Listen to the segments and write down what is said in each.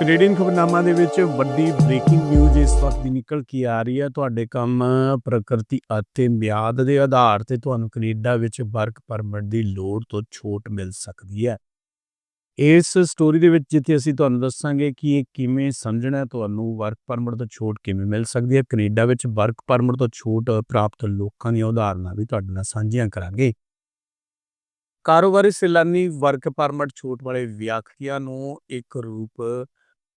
Canadian ਖਬਰਨਾਮਾ ਦੇ ਵਿੱਚ ਵੱਡੀ ਬ੍ਰੇਕਿੰਗ ਨਿਊਜ਼ ਇਸ ਵਕਤ ਦੀ ਨਿਕਲ ਕੇ ਆ ਰਹੀ ਹੈ। ਤੁਹਾਡੇ ਕੰਮ, ਪ੍ਰਕਿਰਤੀ ਅਤੇ ਮਿਆਦ ਦੇ ਆਧਾਰ ਤੇ ਤੁਹਾਨੂੰ ਕੈਨੇਡਾ ਵਿੱਚ ਵਰਕ ਪਰਮਿਟ ਦੀ ਲੋੜ ਤੋਂ ਛੋਟ ਮਿਲ ਸਕਦੀ ਹੈ। ਇਸ ਸਟੋਰੀ ਦੇ ਵਿੱਚ ਜਿੱਥੇ ਅਸੀਂ ਤੁਹਾਨੂੰ ਦੱਸਾਂਗੇ ਕਿ ਇਹ ਕਿਵੇਂ ਸਮਝਣਾ ਤੁਹਾਨੂੰ ਵਰਕ ਪਰਮਿਟ ਤੋਂ ਛੋਟ ਕਿਵੇਂ ਮਿਲ ਸਕਦੀ ਹੈ। ਕੈਨੇਡਾ ਵਿੱਚ ਵਰਕ ਪਰਮਿਟ ਤੋਂ ਛੋਟ ਪ੍ਰਾਪਤ ਲੋਕਾਂ ਦੀਆਂ ਉਦਾਹਰਨਾਂ ਵੀ ਤੁਹਾਡੇ ਨਾਲ ਸਾਂਝੀਆਂ ਕਰਾਂਗੇ। ਕਾਰੋਬਾਰੀ ਸੈਲਾਨੀ ਵਰਕ ਪਰਮਿਟ ਛੋਟ ਵਾਲੇ ਵਿਅਕਤੀਆਂ ਨੂੰ ਇੱਕ ਰੂਪ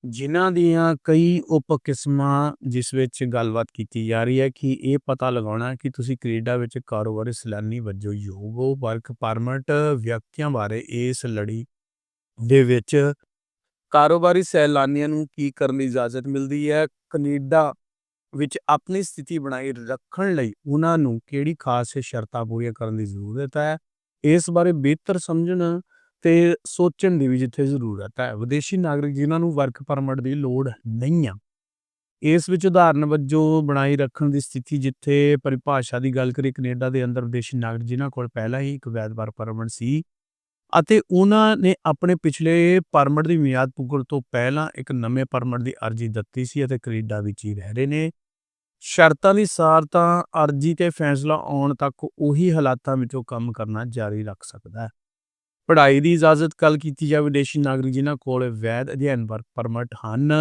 ਜਿਨ੍ਹਾਂ ਦੀਆਂ ਕਈ ਉਪ ਕਿਸਮਾਂ ਜਿਸ ਵਿੱਚ ਗੱਲਬਾਤ ਕੀਤੀ ਜਾ ਰਹੀ ਹੈ ਕਿ ਇਹ ਪਤਾ ਲਗਾਉਣਾ ਕਿ ਤੁਸੀਂ ਕੈਨੇਡਾ ਵਿੱਚ ਕਾਰੋਬਾਰੀ ਸੈਲਾਨੀ ਵਜੋਂ ਯੋਗ ਹੋ ਵਰਕ ਪਰਮਿਟ ਵਿਅਕਤੀਆਂ ਬਾਰੇ ਇਸ ਲੜੀ ਦੇ ਵਿੱਚ ਕਾਰੋਬਾਰੀ ਸੈਲਾਨੀਆਂ ਨੂੰ ਕੀ ਕਰਨ ਦੀ ਇਜਾਜ਼ਤ ਮਿਲਦੀ ਹੈ? ਕੈਨੇਡਾ ਵਿੱਚ ਆਪਣੀ ਸਥਿਤੀ ਬਣਾਈ ਰੱਖਣ ਲਈ ਉਹਨਾਂ ਨੂੰ ਕਿਹੜੀ ਖਾਸ ਸ਼ਰਤਾਂ ਪੂਰੀਆਂ ਕਰਨ ਦੀ ਜ਼ਰੂਰਤ ਹੈ? ਇਸ ਬਾਰੇ ਬਿਹਤਰ ਸਮਝਣ ਤੇ ਸੋਚਣ ਦੀ ਵੀ ਜਿੱਥੇ ਜ਼ਰੂਰਤ ਹੈ। ਵਿਦੇਸ਼ੀ ਨਾਗਰਿਕ ਜਿਨ੍ਹਾਂ ਨੂੰ ਵਰਕ ਪਰਮਿਟ ਦੀ ਲੋੜ ਨਹੀਂ ਆ। ਇਸ ਵਿੱਚ ਉਦਾਹਰਨ ਵਜੋਂ ਬਣਾਈ ਰੱਖਣ ਦੀ ਸਥਿਤੀ ਜਿੱਥੇ ਪਰਿਭਾਸ਼ਾ ਦੀ ਗੱਲ ਕਰੀ ਕੈਨੇਡਾ ਦੇ ਅੰਦਰ ਵਿਦੇਸ਼ੀ ਨਾਗਰਿਕ ਜਿਨ੍ਹਾਂ ਕੋਲ ਪਹਿਲਾਂ ਹੀ ਇੱਕ ਵੈਧ ਵਰਕ ਪਰਮਿਟ ਸੀ ਅਤੇ ਉਹਨਾਂ ਨੇ ਆਪਣੇ ਪਿਛਲੇ ਪਰਮਿਟ ਦੀ ਮਿਆਦ ਪੁੱਗਣ ਤੋਂ ਪਹਿਲਾਂ ਇੱਕ ਨਵੇਂ ਪਰਮਿਟ ਦੀ ਅਰਜ਼ੀ ਦਿੱਤੀ ਸੀ ਅਤੇ ਕੈਨੇਡਾ ਵਿੱਚ ਹੀ ਰਹਿ ਰਹੇ ਨੇ। ਸ਼ਰਤਾਂ ਦੀ ਸਾਰ ਤਾਂ ਅਰਜ਼ੀ ਤੇ ਫੈਸਲਾ ਆਉਣ ਤੱਕ ਉਹੀ ਹਾਲਾਤਾਂ ਵਿੱਚੋਂ ਕੰਮ ਕਰਨਾ ਜਾਰੀ ਰੱਖ ਸਕਦਾ ਹੈ। ਪੜ੍ਹਾਈ ਦੀ ਇਜਾਜ਼ਤ ਕੱਲ ਕੀਤੀ ਜਾਵੇ ਵਿਦੇਸ਼ੀ ਨਾਗਰਿਕ ਜਿਨ੍ਹਾਂ ਕੋਲ ਵੈਧ ਅਧਿਐਨ ਵਰਕ ਪਰਮਿਟ ਹਨ।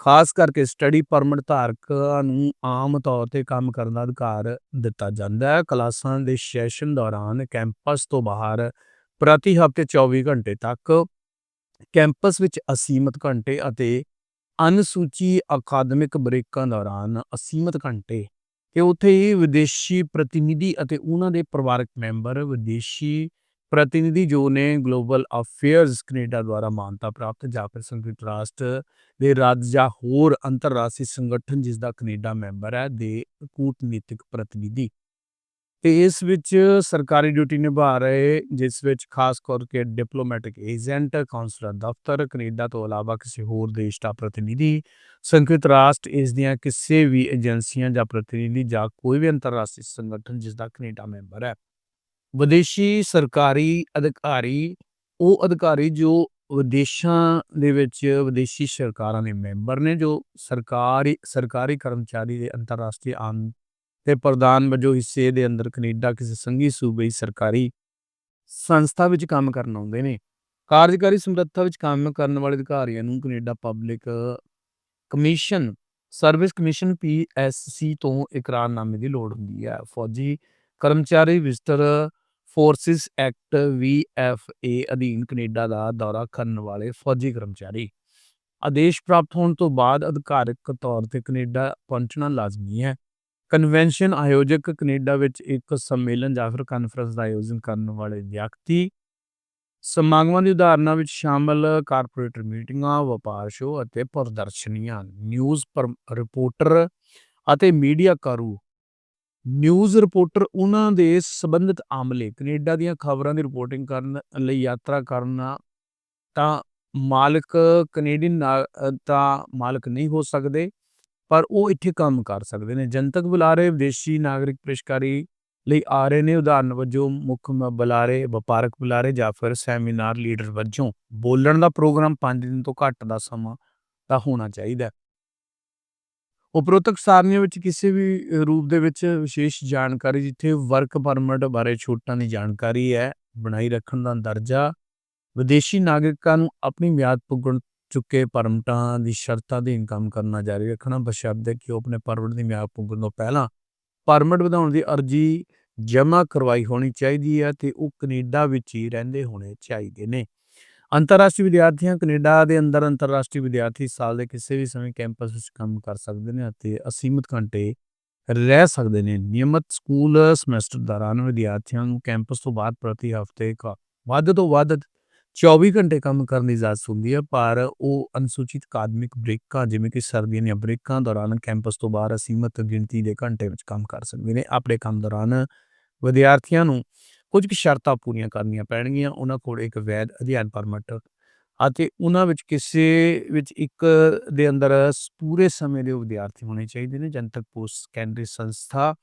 ਖਾਸ ਕਰਕੇ ਸਟੱਡੀ ਪਰਮਿਟ ਧਾਰਕਾਂ ਨੂੰ ਆਮ ਤੌਰ ਤੇ ਕੰਮ ਕਰਨ ਦਾ ਅਧਿਕਾਰ ਦਿੱਤਾ ਜਾਂਦਾ ਹੈ। ਕਲਾਸਾਂ ਦੇ ਸੈਸ਼ਨ ਦੌਰਾਨ ਕੈਂਪਸ ਤੋਂ ਬਾਹਰ ਪ੍ਰਤੀ ਹਫ਼ਤੇ 24 ਘੰਟੇ ਤੱਕ ਕੈਂਪਸ ਵਿੱਚ ਅਸੀਮਤ ਘੰਟੇ ਅਤੇ ਅਨੁਸੂਚੀ ਅਕਾਦਮਿਕ ਬ੍ਰੇਕਾਂ ਦੌਰਾਨ ਅਸੀਮਤ ਘੰਟੇ ਤੇ ਉੱਥੇ ਹੀ ਵਿਦੇਸ਼ੀ ਪ੍ਰਤੀਨਿਧੀ ਅਤੇ ਉਹਨਾਂ ਦੇ ਪਰਿਵਾਰਕ ਮੈਂਬਰ, ਵਿਦੇਸ਼ੀ ਪ੍ਰਤੀਨਿਧੀ ਜੋ ਨੇ ਗਲੋਬਲ ਅਫੇਅਰਸ ਕੈਨੇਡਾ ਦੁਆਰਾ ਮਾਨਤਾ ਪ੍ਰਾਪਤ ਜਾਂ ਫਿਰ ਸੰਯੁਕਤ ਰਾਸ਼ਟਰ ਦੇ ਰਾਜ ਜਾਂ ਹੋਰ ਅੰਤਰਰਾਸ਼ਟਰੀ ਸੰਗਠਨ ਜਿਸ ਦਾ ਕੈਨੇਡਾ ਮੈਂਬਰ ਹੈ, ਦੇ ਕੂਟਨੀਤਿਕ ਪ੍ਰਤੀਨਿਧੀ। ਤੇ ਇਸ ਵਿੱਚ ਸਰਕਾਰੀ ਡਿਊਟੀ ਨਿਭਾ ਰਹੇ, ਜਿਸ ਵਿੱਚ ਖਾਸ ਕਰਕੇ ਡਿਪਲੋਮੈਟਿਕ ਏਜੰਟ ਕਾਉਂਸਲਰ ਦਫ਼ਤਰ ਕੈਨੇਡਾ ਤੋਂ ਇਲਾਵਾ ਕਿਸੇ ਹੋਰ ਦੇਸ਼ ਦਾ ਪ੍ਰਤੀਨਿਧੀ ਸੰਯੁਕਤ ਰਾਸ਼ਟਰ, ਇਸ ਦੀਆਂ ਕਿਸੇ ਵੀ ਏਜੰਸੀਆਂ ਜਾਂ ਪ੍ਰਤੀਨਿਧੀ ਜਾਂ ਕੋਈ ਵੀ ਅੰਤਰਰਾਸ਼ਟਰੀ ਸੰਗਠਨ ਜਿਸ ਦਾ ਕੈਨੇਡਾ ਮੈਂਬਰ ਹੈ। ਵਿਦੇਸ਼ੀ ਸਰਕਾਰੀ ਅਧਿਕਾਰੀ, ਉਹ ਅਧਿਕਾਰੀ ਜੋ ਵਿਦੇਸ਼ਾਂ ਦੇ ਵਿੱਚ ਵਿਦੇਸ਼ੀ ਸਰਕਾਰਾਂ ਦੇ ਮੈਂਬਰ ਨੇ, ਜੋ ਸਰਕਾਰੀ ਸਰਕਾਰੀ ਕਰਮਚਾਰੀ ਦੇ ਅੰਤਰਰਾਸ਼ਟਰੀ ਆਮ ਤੇ ਪ੍ਰਧਾਨ ਵਜੋਂ ਹਿੱਸੇ ਦੇ ਅੰਦਰ ਕੈਨੇਡਾ ਕਿਸੇ ਸੰਘੀ ਸੂਬੇ ਸਰਕਾਰੀ ਸੰਸਥਾ ਵਿੱਚ ਕੰਮ ਕਰਨ ਆਉਂਦੇ ਨੇ। ਕਾਰਜਕਾਰੀ ਸਮਰੱਥਾ ਵਿੱਚ ਕੰਮ ਕਰਨ ਵਾਲੇ ਅਧਿਕਾਰੀਆਂ ਨੂੰ Canada public commission service commission PSC ਤੋਂ ਇਕਰਾਰਨਾਮੇ ਦੀ ਲੋੜ ਹੁੰਦੀ ਹੈ। ਫੌਜੀ ਕਰਮਚਾਰੀ ਵਿਜ਼ਟਰ ਫੋਰਸਿਸ ਐਕਟ ਵੀਐਫਏ ਅਧੀਨ ਕੈਨੇਡਾ ਦਾ ਦੌਰਾ ਕਰਨ ਵਾਲੇ ਫੌਜੀ ਕਰਮਚਾਰੀ। ਆਦੇਸ਼ ਪ੍ਰਾਪਤ ਹੋਣ ਤੋਂ ਬਾਅਦ ਅਧਿਕਾਰਕ ਤੌਰ ਤੇ ਕੈਨੇਡਾ ਪਹੁੰਚਣਾ ਲਾਜ਼ਮੀ ਹੈ। ਕਨਵੈਨਸ਼ਨ ਆਯੋਜਕ ਕੈਨੇਡਾ ਵਿੱਚ ਇੱਕ ਸੰਮੇਲਨ ਜਾਂ ਫਿਰ ਕਾਨਫਰੰਸ ਦਾ ਆਯੋਜਨ ਕਰਨ ਵਾਲੇ ਵਿਅਕਤੀ। ਸਮਾਗਮਾਂ ਦੀ ਉਦਾਹਰਨਾਂ ਵਿੱਚ ਸ਼ਾਮਲ ਕਾਰਪੋਰੇਟ ਮੀਟਿੰਗਾਂ, ਵਪਾਰ ਸ਼ੋਅ ਅਤੇ ਪ੍ਰਦਰਸ਼ਨੀਆਂ, ਨਿਊਜ਼ ਰਿਪੋਰਟਰ ਅਤੇ ਮੀਡੀਆ ਕਰੂ ਨਿਊਜ਼ ਰਿਪੋਰਟਰ ਉਹਨਾਂ ਦੇ ਸੰਬੰਧਿਤ ਆਮਲੇ, ਕੈਨੇਡਾ ਦੀਆਂ ਖਬਰਾਂ ਦੀ ਰਿਪੋਰਟਿੰਗ ਕਰਨ ਲਈ ਯਾਤਰਾ ਕਰਨਾ, ਤਾਂ ਮਾਲਕ ਕੈਨੇਡੀਅਨ ਤਾਂ ਮਾਲਕ ਨਹੀਂ ਹੋ ਸਕਦੇ, ਪਰ ਉਹ ਇੱਥੇ ਕੰਮ ਕਰ ਸਕਦੇ ਨੇ। ਜਨਤਕ ਬੁਲਾਰੇ ਵਿਦੇਸ਼ੀ ਨਾਗਰਿਕ ਪੇਸ਼ਕਾਰੀ ਲਈ ਆ ਰਹੇ ਨੇ। ਉਦਾਹਰਨ ਵਜੋਂ ਮੁੱਖ ਬੁਲਾਰੇ, ਵਪਾਰਕ ਬੁਲਾਰੇ ਜਾਂ ਫਿਰ ਸੈਮੀਨਾਰ ਲੀਡਰ ਵਜੋਂ ਬੋਲਣ ਦਾ ਪ੍ਰੋਗਰਾਮ 5 ਦਿਨ ਤੋਂ ਘੱਟ ਦਾ ਸਮਾਂ ਦਾ ਹੋਣਾ ਚਾਹੀਦਾ ਉਪਰੋਕਤ ਸਾਰਣੀਆਂ ਵਿੱਚ ਕਿਸੇ ਵੀ ਰੂਪ ਦੇ ਵਿੱਚ ਵਿਸ਼ੇਸ਼ ਜਾਣਕਾਰੀ, ਜਿੱਥੇ ਵਰਕ ਪਰਮਿਟ ਬਾਰੇ ਛੋਟਾਂ ਦੀ ਜਾਣਕਾਰੀ ਹੈ, ਬਣਾਈ ਰੱਖਣ ਦਾ ਦਰਜਾ, ਵਿਦੇਸ਼ੀ ਨਾਗਰਿਕਾਂ ਨੂੰ ਆਪਣੀ ਮਿਆਦ ਪੁੱਗਣ ਚੁੱਕੇ ਪਰਮਿਟਾਂ ਦੀ ਸ਼ਰਤਾਂ ਦੇ ਕੰਮ ਕਰਨਾ ਜਾਰੀ ਰੱਖਣਾ, ਬਸ਼ਰਤੇ ਕਿ ਉਹ ਆਪਣੇ ਪਰਮਿਟ ਦੀ ਮਿਆਦ ਪੁੱਗਣ ਤੋਂ ਪਹਿਲਾਂ ਪਰਮਿਟ ਵਧਾਉਣ ਦੀ ਅਰਜ਼ੀ ਜਮ੍ਹਾਂ ਕਰਵਾਈ ਹੋਣੀ ਚਾਹੀਦੀ ਹੈ ਤੇ ਉਹ ਕੈਨੇਡਾ ਵਿੱਚ ਹੀ ਰਹਿੰਦੇ ਹੋਣੇ ਚਾਹੀਦੇ ਨੇ। ਅੰਤਰਰਾਸ਼ਟਰੀ ਵਿਦਿਆਰਥੀਆਂ ਕੈਨੇਡਾ ਦੇ ਅੰਦਰ ਅੰਤਰਰਾਸ਼ਟਰੀ ਵਿਦਿਆਰਥੀ ਸਾਲ ਦੇ ਕਿਸੇ ਵੀ ਸਮੇਂ ਕੈਂਪਸ ਵਿੱਚ ਕੰਮ ਕਰ ਸਕਦੇ ਨੇ ਅਤੇ ਅਸੀਮਿਤ ਘੰਟੇ ਰਹਿ ਸਕਦੇ ਨੇ। ਨਿਯਮਤ ਸਕੂਲ ਸਮੈਸਟਰ ਦੌਰਾਨ ਵਿਦਿਆਰਥੀਆਂ ਨੂੰ ਕੈਂਪਸ ਤੋਂ ਬਾਅਦ ਪ੍ਰਤੀ ਹਫ਼ਤੇ ਵੱਧ ਤੋਂ ਵੱਧ 24 ਘੰਟੇ ਕੰਮ ਕਰਨ ਦੀ ਇਜਾਜ਼ਤ ਹੁੰਦੀ ਹੈ, ਪਰ ਉਹ ਅਨੁਸੂਚਿਤ ਅਕਾਦਮਿਕ ਬ੍ਰੇਕਾਂ ਜਿਵੇਂ ਕਿ ਸਰਦੀਆਂ ਦੀਆਂ ਬ੍ਰੇਕਾਂ ਦੌਰਾਨ ਕੈਂਪਸ ਤੋਂ ਬਾਹਰ ਅਸੀਮਤ ਗਿਣਤੀ ਦੇ ਘੰਟੇ ਵਿੱਚ ਕੰਮ ਕਰ ਸਕਦੇ ਨੇ। ਆਪਣੇ ਕੰਮ ਦੌਰਾਨ ਵਿਦਿਆਰਥੀਆਂ ਨੂੰ ਕੁਝ ਕੁ ਸ਼ਰਤਾਂ ਪੂਰੀਆਂ ਕਰਨੀਆਂ ਪੈਣਗੀਆਂ, ਉਹਨਾਂ ਕੋਲ ਇੱਕ ਵੈਧ ਅਧਿਐਨ ਪਰਮਿਟ ਅਤੇ ਉਹਨਾਂ ਵਿੱਚ ਕਿਸੇ ਵਿੱਚ ਇੱਕ ਦੇ ਅੰਦਰ ਪੂਰੇ ਸਮੇਂ ਦੇ ਵਿਦਿਆਰਥੀ ਹੋਣੇ ਚਾਹੀਦੇ ਨੇ, ਜਨਤਕ ਪੋਸਟ ਸੈਕੰਡਰੀ ਸੰਸਥਾ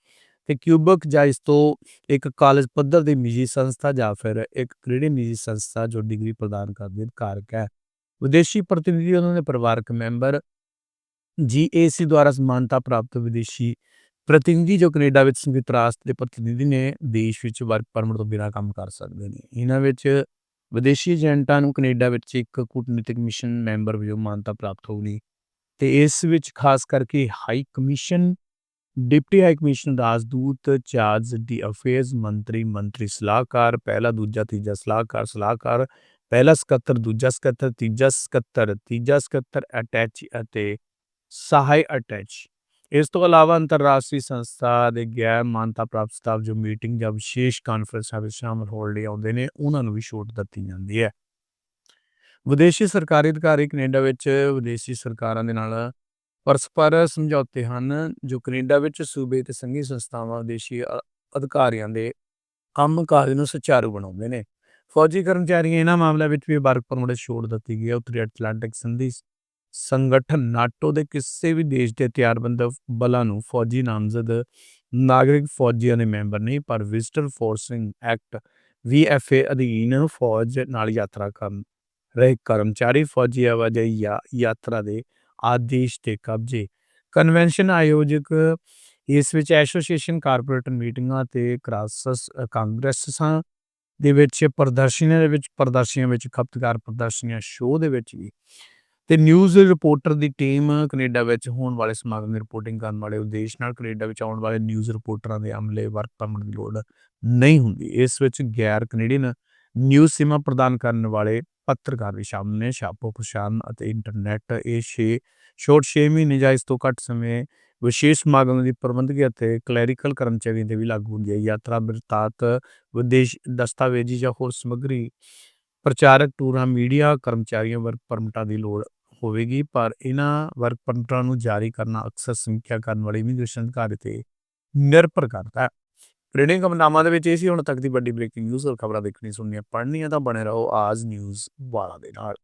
ਤੇ ਕਿਊਬਕ ਜਾਂ ਇਸ ਤੋਂ ਇੱਕ ਕਾਲਜ ਪੱਧਰ ਦੀ ਨਿੱਜੀ ਸੰਸਥਾ ਜਾਂ ਫਿਰ ਇੱਕ ਕ੍ਰੀੜੇ ਨਿੱਜੀ ਸੰਸਥਾ ਜੋ ਡਿਗਰੀ ਪ੍ਰਦਾਨ ਕਰਦੀ ਅਧਿਕਾਰਕ ਹੈ। ਵਿਦੇਸ਼ੀ ਪ੍ਰਤੀਨਿਧੀ ਉਹਨਾਂ ਦੇ ਪਰਿਵਾਰਕ ਮੈਂਬਰ ਜੀਏਸੀ ਦੁਆਰਾ ਮਾਨਤਾ ਪ੍ਰਾਪਤ ਵਿਦੇਸ਼ੀ ਪ੍ਰਤੀਨਿਧੀ ਜੋ ਕੈਨੇਡਾ ਵਿੱਚ ਸੰਯੁਕਤ ਰਾਸ਼ਟਰ ਦੇ ਪ੍ਰਤੀਨਿਧੀ ਨੇ ਦੇਸ਼ ਵਿੱਚ ਵਰਕ ਪਰਮਿਟ ਤੋਂ ਬਿਨਾਂ ਕੰਮ ਕਰ ਸਕਦੇ ਨੇ। ਇਹਨਾਂ ਵਿੱਚ ਵਿਦੇਸ਼ੀ ਏਜੰਟਾਂ ਨੂੰ ਕੈਨੇਡਾ ਵਿੱਚ ਇੱਕ ਕੂਟਨੀਤਿਕ ਮਿਸ਼ਨ ਮੈਂਬਰ ਵਜੋਂ ਮਾਨਤਾ ਪ੍ਰਾਪਤ ਹੋਣੀ ਤੇ ਇਸ ਵਿੱਚ ਖਾਸ ਕਰਕੇ high commission deputy high commission ਰਾਜਦੂਤ charge ਦੀ ਅਫੇਅਰਸ ਮੰਤਰੀ ਮੰਤਰੀ ਸਲਾਹਕਾਰ, ਪਹਿਲਾ, ਦੂਜਾ, ਤੀਜਾ ਸਲਾਹਕਾਰ ਸਲਾਹਕਾਰ, ਪਹਿਲਾ ਸਕੱਤਰ, ਦੂਜਾ ਸਕੱਤਰ, ਤੀਜਾ ਸਕੱਤਰ ਤੀਜਾ ਸਕੱਤਰ ਅਟੈਚ ਅਤੇ ਸਹਾਇ ਅਟੈਚ ਇਸ ਤੋਂ ਇਲਾਵਾ ਅੰਤਰਰਾਸ਼ਟਰੀ ਸੰਸਥਾ ਦੇ ਗੈਰ ਮਾਨਤਾ ਪ੍ਰਾਪਤ ਸਟਾਫ ਜੋ ਮੀਟਿੰਗ ਜਾਂ ਵਿਸ਼ੇਸ਼ ਕਾਨਫਰੰਸਾਂ ਵਿੱਚ ਸ਼ਾਮਲ ਹੋਣ ਲਈ ਆਉਂਦੇ ਨੇ, ਉਹਨਾਂ ਨੂੰ ਵੀ ਛੋਟ ਦਿੱਤੀ ਜਾਂਦੀ ਹੈ। ਵਿਦੇਸ਼ੀ ਸਰਕਾਰੀ ਅਧਿਕਾਰੀ ਕੈਨੇਡਾ ਵਿੱਚ ਵਿਦੇਸ਼ੀ ਸਰਕਾਰਾਂ ਦੇ ਨਾਲ ਪਰਸਪਰ ਸਮਝੌਤੇ ਹਨ, ਜੋ ਕੈਨੇਡਾ ਵਿੱਚ ਸੂਬੇ ਤੇ ਸੰਘੀ ਸੰਸਥਾਵਾਂ ਵਿਦੇਸ਼ੀ ਅ- ਅਧਿਕਾਰੀਆਂ ਦੇ ਕੰਮਕਾਜ ਨੂੰ ਸੁਚਾਰੂ ਬਣਾਉਂਦੇ ਨੇ। ਫੌਜੀ ਕਰਮਚਾਰੀਆਂ ਇਹਨਾਂ ਮਾਮਲਿਆਂ ਵਿੱਚ ਵੀ ਵਰਕ ਪਰਮਿਟ ਛੋੜ ਦਿੱਤੀ ਗਈ ਹੈ। ਉੱਤਰੀ ਐਟਲਾਂਟਿਕ ਸੰਧੀ ਸੰਗਠਨ ਨਾਟੋ ਦੇ ਕਿਸੇ ਵੀ ਦੇਸ਼ ਦੇ ਹਥਿਆਰਬੰਦ ਬਲਾਂ ਨੂੰ ਫੌਜੀ ਨਾਮਜ਼ਦ ਨਾਗਰਿਕ ਫੌਜੀਆਂ ਦੇ ਮੈਂਬਰ ਨਹੀਂ, ਪਰ ਵਿਜ਼ਟਰ ਫੋਰਸਿੰਗ ਐਕਟ ਵੀਐਫਏ ਅਧੀਨ ਫੌਜ ਨਾਲ ਯਾਤਰਾ ਕਰਨ ਰਹੇ ਕਰਮਚਾਰੀ ਫੌਜੀ ਆਵਾਜਾਈ ਜਾਂ ਯਾਤਰਾ ਦੇ ਆਦੇਸ਼ ਤੇ ਕਬਜ਼ੇ। ਕਨਵੈਨਸ਼ਨ ਆਯੋਜਕ ਇਸ ਵਿੱਚ ਐਸੋਸੀਏਸ਼ਨ, ਕਾਰਪੋਰੇਟ ਮੀਟਿੰਗਾਂ ਤੇ ਕ੍ਰਾਸਸ ਕਾਂਗਰਸਾਂ ਦੇ ਵਿੱਚ ਪ੍ਰਦਰਸ਼ਨੀਆਂ ਦੇ ਵਿੱਚ, ਪ੍ਰਦਰਸ਼ਨੀਆਂ ਵਿੱਚ ਖਪਤਕਾਰ ਪ੍ਰਦਰਸ਼ਨੀਆਂ ਸ਼ੋਅ ਦੇ ਵਿੱਚ ਵੀ ਤੇ ਨਿਊਜ਼ ਰਿਪੋਰਟਰ ਦੀ ਟੀਮ ਕੈਨੇਡਾ ਵਿੱਚ ਹੋਣ ਵਾਲੇ ਸਮਾਗਮ ਦੀ ਰਿਪੋਰਟਿੰਗ ਕਰਨ ਵਾਲੇ ਉਦੇਸ਼ ਨਾਲ ਕੈਨੇਡਾ ਵਿੱਚ ਆਉਣ ਵਾਲੇ ਨਿਊਜ਼ ਰਿਪੋਰਟਰਾਂ ਦੇ ਅਮਲੇ ਵਰਕ ਪਰਮਿਟ ਦੀ ਲੋੜ ਨਹੀਂ ਹੁੰਦੀ। ਇਸ ਵਿੱਚ ਗੈਰ ਕੈਨੇਡੀਅਨ ਨਿਊਜ਼ ਸੇਵਾ ਪ੍ਰਦਾਨ ਕਰਨ ਵਾਲੇ ਪੱਤਰਕਾਰ ਵੀ ਸ਼ਾਮਲ ਨੇ। ਛਾਪੋ ਪ੍ਰਸਾਰਣ ਅਤੇ ਇੰਟਰਨੈਟ ਇਹ 6 ਸ਼ੋਰਟ 6 ਮਹੀਨੇ ਜਾਂ ਇਸ ਤੋਂ ਘੱਟ ਸਮੇਂ ਵਿਸ਼ੇਸ਼ ਸਮਾਗਮ ਦੀ ਪ੍ਰਬੰਧਕੀ ਅਤੇ ਕਲੈਰੀਕਲ ਕਰਮਚਾਰੀਆਂ ਤੇ ਵੀ ਲਾਗੂ ਹੁੰਦੀ ਹੈ। ਯਾਤਰਾ ਬਿਰਤਾਂਤ ਵਿਦੇਸ਼ ਦਸਤਾਵੇਜ਼ੀ ਜਾਂ ਹੋਰ ਸਮੱਗਰੀ ਪ੍ਰਚਾਰਕ ਟੂਰਾਂ, ਮੀਡੀਆ ਕਰਮਚਾਰੀਆਂ ਵਰਗ ਪਰਮਿਟਾਂ ਦੀ ਲੋੜ ਹੋਵੇਗੀ, ਪਰ ਇਹਨਾਂ ਵਰਕ ਪਰਮਿਟਾਂ ਨੂੰ ਜਾਰੀ ਕਰਨਾ ਅਕਸਰ ਸਮੀਖਿਆ ਕਰਨ ਵਾਲੇ ਇਮੀਗ੍ਰੇਸ਼ਨ ਅਧਿਕਾਰੀ ਤੇ ਨਿਰਭਰ ਕਰਦਾ ਹੈ। ਟ੍ਰੇਡਿੰਗ ਕਮਨਾਮਾ ਦੇ ਵਿੱਚ ਇਹ ਸੀ, ਹੁਣ ਤੱਕ ਦੀ ਵੱਡੀ ਬ੍ਰੇਕਿੰਗ ਨਿਊਜ਼ ਔਰ ਖਬਰਾਂ ਦੇਖਣੀ ਸੁਣਨੀਆਂ, ਪੜ੍ਹਨੀਆਂ ਤਾਂ ਬਣੇ ਰਹੋ ਆਜ ਨਿਊਜ਼ ਵਾਲਾ ਦੇ ਨਾਲ।